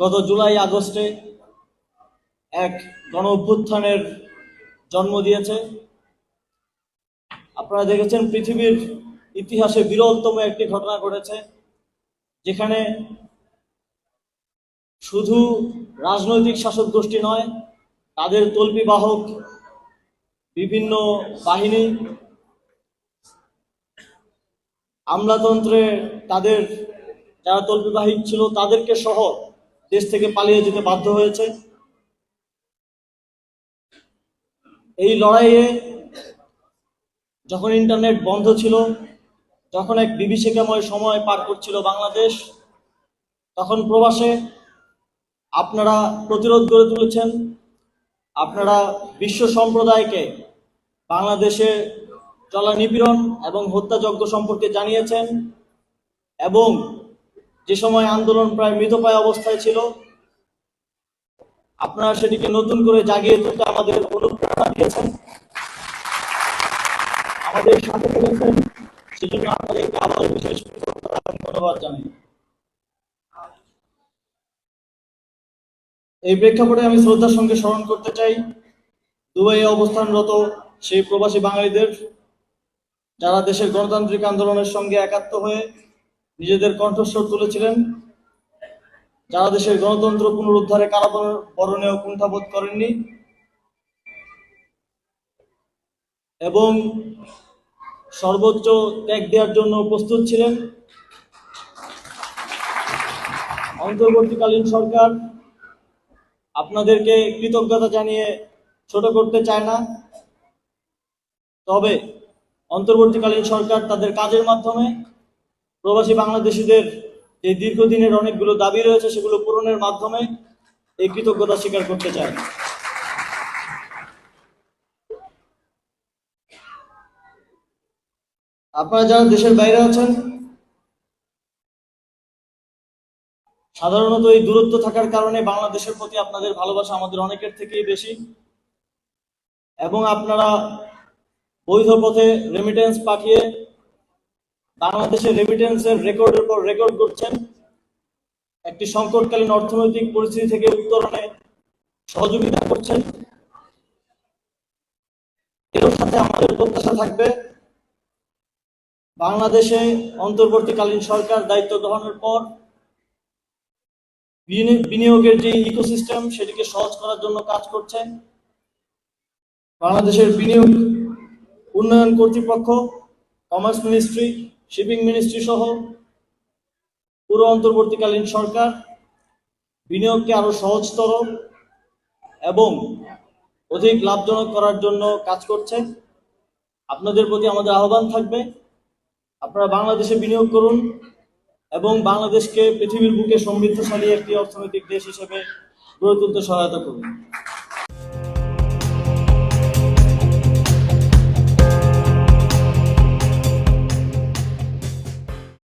গত জুলাই, আগস্টে এক গণ অভ্যুত্থানের জন্ম দিয়েছে। আপনারা দেখেছেন পৃথিবীর ইতিহাসে বিরলতম একটি ঘটনা ঘটেছে, যেখানে শুধু রাজনৈতিক শাসক গোষ্ঠী নয়, তাদের তল্পি বাহক বিভিন্ন বাহিনী, আমলাতন্ত্রে তাদের, যারা তল্পিবাহিক ছিল তাদেরকে সহ দেশ থেকে পালিয়ে যেতে বাধ্য হয়েছে। এই লড়াইয়ে যখন ইন্টারনেট বন্ধ ছিল, যখন এক বিভীষিকাময় সময় পার করছিল বাংলাদেশ, তখন প্রবাসে আপনারা প্রতিরোধ গড়ে তুলেছেন। আপনারা বিশ্ব সম্প্রদায়কে বাংলাদেশে চলা নিপীড়ন এবং হত্যাযজ্ঞ সম্পর্কে জানিয়েছেন এবং যে সময় আন্দোলন প্রায় মৃতপ্রায় অবস্থায় ছিল, আপনারা সেটিকে নতুন করে জাগিয়ে তুলতে আমাদের অনুপ্রেরণা দিয়েছেন আমাদের সাথে থেকেছেন সেজন্য আপনাদেরকে আবার বিশেষ ধন্যবাদ জানাই। এই প্রেক্ষাপটে আমি শ্রদ্ধার সঙ্গে স্মরণ করতে চাই, দুবাইয়ে অবস্থানরত সেই প্রবাসী বাঙালিদের, যারা দেশের গণতান্ত্রিক আন্দোলনের সঙ্গে একাত্ম হয়ে নিজেদের কণ্ঠস্বর তুলেছিলেন। যারা দেশের গণতন্ত্র পুনরুদ্ধারে কারাবরণেও কুণ্ঠাবোধ করেননি এবং সর্বোচ্চ ত্যাগ দেওয়ার জন্য প্রস্তুত ছিলেন। অন্তর্বর্তীকালীন সরকার আপনাদেরকে কৃতজ্ঞতা জানিয়ে ছোট করতে চায় না। তবে অন্তর্বর্তীকালীন সরকার তাদের কাজের মাধ্যমে প্রবাসী বাংলাদেশিদের এই দীর্ঘদিনের অনেকগুলো দাবি রয়েছে, সেগুলো পূরণের মাধ্যমে এই কৃতজ্ঞতা স্বীকার করতে চায় আপনারা যারা দেশের বাইরে আছেন, সাধারণত এই দূরত্ব থাকার কারণে বাংলাদেশের প্রতি আপনাদের ভালোবাসা আমাদের অনেকের থেকেই বেশি। এবং আপনারা বৈধ পথে রেমিটেন্স পাঠিয়ে বাংলাদেশের রেমিটেন্সের রেকর্ডের পর রেকর্ড করছেন। একটি সংকটকালীন অর্থনৈতিক পরিস্থিতি থেকে উত্তরণে সহযোগিতা করছেন। এর সাথে আমাদের প্রত্যাশা থাকবে, বাংলাদেশে অন্তর্বর্তীকালীন সরকার দায়িত্ব গ্রহণের পর বিনি- বিনিয়োগের যে ইকোসিস্টেম সেটিকে সহজ করার জন্য কাজ করছে। বাংলাদেশের বিনিয়োগ উন্নয়ন কর্তৃপক্ষ কমার্স মিনিস্ট্রি শিপিং মিনিস্ট্রি সহ পুরো অন্তর্বর্তীকালীন সরকার বিনিয়োগকে আরও সহজতর এবং অধিক লাভজনক করার জন্য কাজ করছে। আপনাদের প্রতি আমাদের আহ্বান থাকবে। আপনারা বাংলাদেশে বিনিয়োগ করুন এবং বাংলাদেশকে পৃথিবীর বুকে সমৃদ্ধশালী একটি অর্থনৈতিক দেশ হিসেবে গড়ে তুলতে সহায়তা করুন।